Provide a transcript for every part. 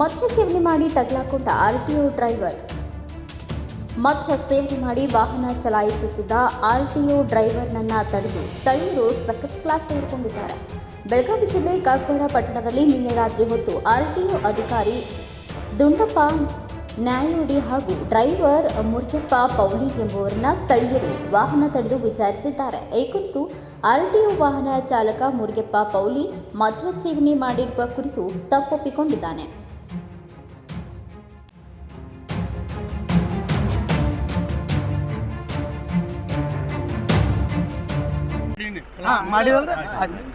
ಮದ್ಯ ಸೇವನೆ ಮಾಡಿ ತಗಲಾಕೊಂಡ ಆರ್ಟಿಒ ಡ್ರೈವರ್. ಮದ್ಯ ಸೇವನೆ ಮಾಡಿ ವಾಹನ ಚಲಾಯಿಸುತ್ತಿದ್ದ ಆರ್ ಟಿಓ ಡ್ರೈವರ್ನನ್ನ ತಡೆದು ಸ್ಥಳೀಯರು ಸಖತ್ ಕ್ಲಾಸ್ ತೆಗೆದುಕೊಂಡಿದ್ದಾರೆ. ಬೆಳಗಾವಿ ಜಿಲ್ಲೆ ಕಾಗವಾಡ ಪಟ್ಟಣದಲ್ಲಿ ನಿನ್ನೆ ರಾತ್ರಿ ಹೊತ್ತು ಆರ್ ಆರ್ಟಿಒ ಅಧಿಕಾರಿ ದುಂಡಪ್ಪ ನ್ಯಾಯೋಡಿ ಹಾಗೂ ಡ್ರೈವರ್ ಮುರ್ಗಪ್ಪ ಪೌಲಿ ಎಂಬುವರನ್ನ ಸ್ಥಳೀಯರು ವಾಹನ ತಡೆದು ವಿಚಾರಿಸಿದ್ದಾರೆ. ಈ ಕುರಿತು ಆರ್ಟಿಒ ವಾಹನ ಚಾಲಕ ಮುರುಗಪ್ಪ ಪೌಲಿ ಮದ್ಯ ಸೇವನೆ ಮಾಡಿರುವ ಕುರಿತು ತಪ್ಪೊಪ್ಪಿಕೊಂಡಿದ್ದಾನೆ.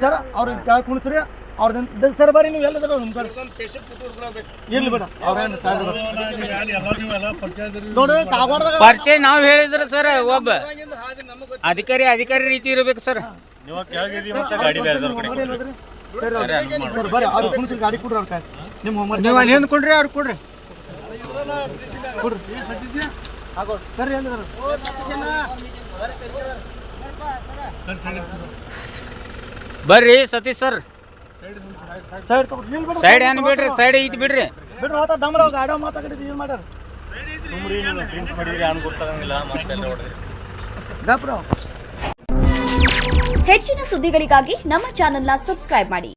ಸರ್. ಅವ್ರ ಸರ್ ಬರ್ರಿ ನೀವು ಎಲ್ಲ ಕಡೆ. ಇರ್ಲಿ ಬೇಡ. ಅವ್ರೇನು ನೋಡಿ ಕಾಗವಾಡದಾಗ ಪರಿಚಯ ನಾವು ಹೇಳಿದ್ರು ಸರ್ ಒಬ್ಬ ಅಧಿಕಾರಿ ಅಧಿಕಾರಿ ರೀತಿ ಇರ್ಬೇಕು ಸರ್. ಬರ್ರಿ ಅವ್ರು ಕುಣಿಸಿ ಗಾಡಿ ಕೊಡ್ರಿ ಅವ್ರ ಕಾಯ್. ನಿಮ್ಮ ಹೋಮ್ವರ್ಕ್ ನೀವು ಅಲ್ಲಿ ಏನು ಕೊಡ್ರಿ ಅವ್ರು ಕೊಡ್ರಿ. ಬರ್ರಿ ಸತೀಶ್ ಸರ್. ಸೈಡ್ ಸೈಡ್ ಏನ್ ಬಿಡ್ರಿ? ಸೈಡ್ ಐತಿ ಬಿಡ್ರಿ. ಬಿಡ್ರಿ ಹೋತ ದಮ್ರ ಗಾಡಿ ಮಾತಾಡಿದ್ರಿ ಏನು ಮಾಡ್ಯಾರ ಸುಮ್ರಿ ಡ್ರಿಂಕ್ಸ್ ಮಾಡಿದ್ರಿ ಅನ್ ಗೊತ್ತಾಗಂಗಿಲ್ಲ ಮತ್ತೆ ಎಲ್ಲ ಹೊಡೆದ್ರಿ ಗಪ್ರ ಹೆಚ್ಚಿನ ಸುದ್ದಿಗಳಿಗಾಗಿ ನಮ್ಮ ಚಾನೆಲ್ನ ಸಬ್ಸ್ಕ್ರೈಬ್ ಮಾಡಿ.